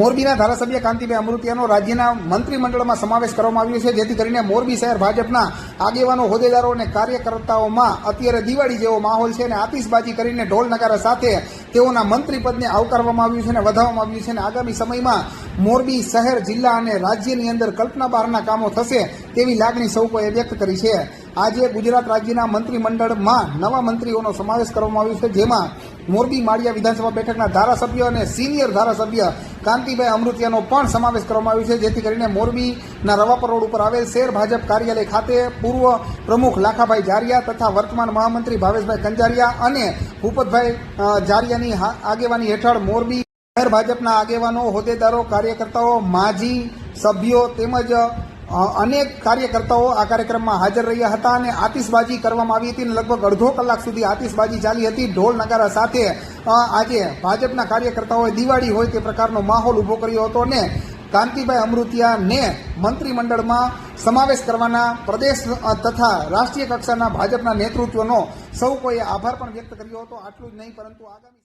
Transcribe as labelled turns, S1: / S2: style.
S1: મોરબીના ધારાસભ્ય કાંતિભાઈ અમૃતિયાનો રાજ્યના મંત્રીમંડળમાં સમાવેશ કરવામાં આવ્યો છે, જેથી કરીને મોરબી શહેર ભાજપના આગેવાનો, હોદ્દેદારો અને કાર્યકર્તાઓમાં અત્યારે દિવાળી જેવો માહોલ છે અને આતિશબાજી કરીને ઢોલ નગારા સાથે તેઓના મંત્રીપદને આવકારવામાં આવ્યું છે અને વધાવવામાં આવ્યું છે અને આગામી સમયમાં મોરબી શહેર, જિલ્લા અને રાજ્યની અંદર કલ્પના બહારના કામો થશે તેવી લાગણી સૌ કોઈએ વ્યક્ત કરી છે. આજે ગુજરાત રાજ્યના મંત્રીમંડળમાં નવા મંત્રીઓનો સમાવેશ કરવામાં આવ્યો છે, જેમાં મોરબી માળિયા વિધાનસભા બેઠકના ધારાસભ્ય અને સિનિયર ધારાસભ્ય કાંતિભાઈ અમૃતિયાનો પણ સમાવેશ કરવામાં આવ્યો છે, જેથી કરીને મોરબીના રવાપર રોડ ઉપર આવેલ શેર ભાજપ કાર્યાલય ખાતે પૂર્વ પ્રમુખ લાખાભાઈ જારિયા તથા વર્તમાન મહામંત્રી ભાવેશભાઈ કંજારિયા અને ભૂપતભાઈ જારિયાની આગેવાની હેઠળ મોરબી શહેર ભાજપના આગેવાનો, હોદ્દેદારો, કાર્યકર્તાઓ, માજી સભ્યો તેમજ અનેક કાર્યકર્તાઓ આ કાર્યક્રમમાં હાજર રહ્યા હતા અને આતિશબાજી કરવામાં આવી હતી અને લગભગ અડધો કલાક સુધી આતિશબાજી ચાલી હતી. ઢોલ નગારા સાથે આજે ભાજપના કાર્યકર્તાઓએ દિવાળી હોય તે પ્રકારનો માહોલ ઊભો કર્યો હતો અને કાંતિભાઈ અમૃતિયાને મંત્રીમંડળમાં સમાવેશ કરવાના પ્રદેશ તથા રાષ્ટ્રીય કક્ષાના ભાજપના નેતૃત્વનો સૌ કોઈએ આભાર પણ વ્યક્ત કર્યો હતો. આટલું જ નહીં, પરંતુ આગામી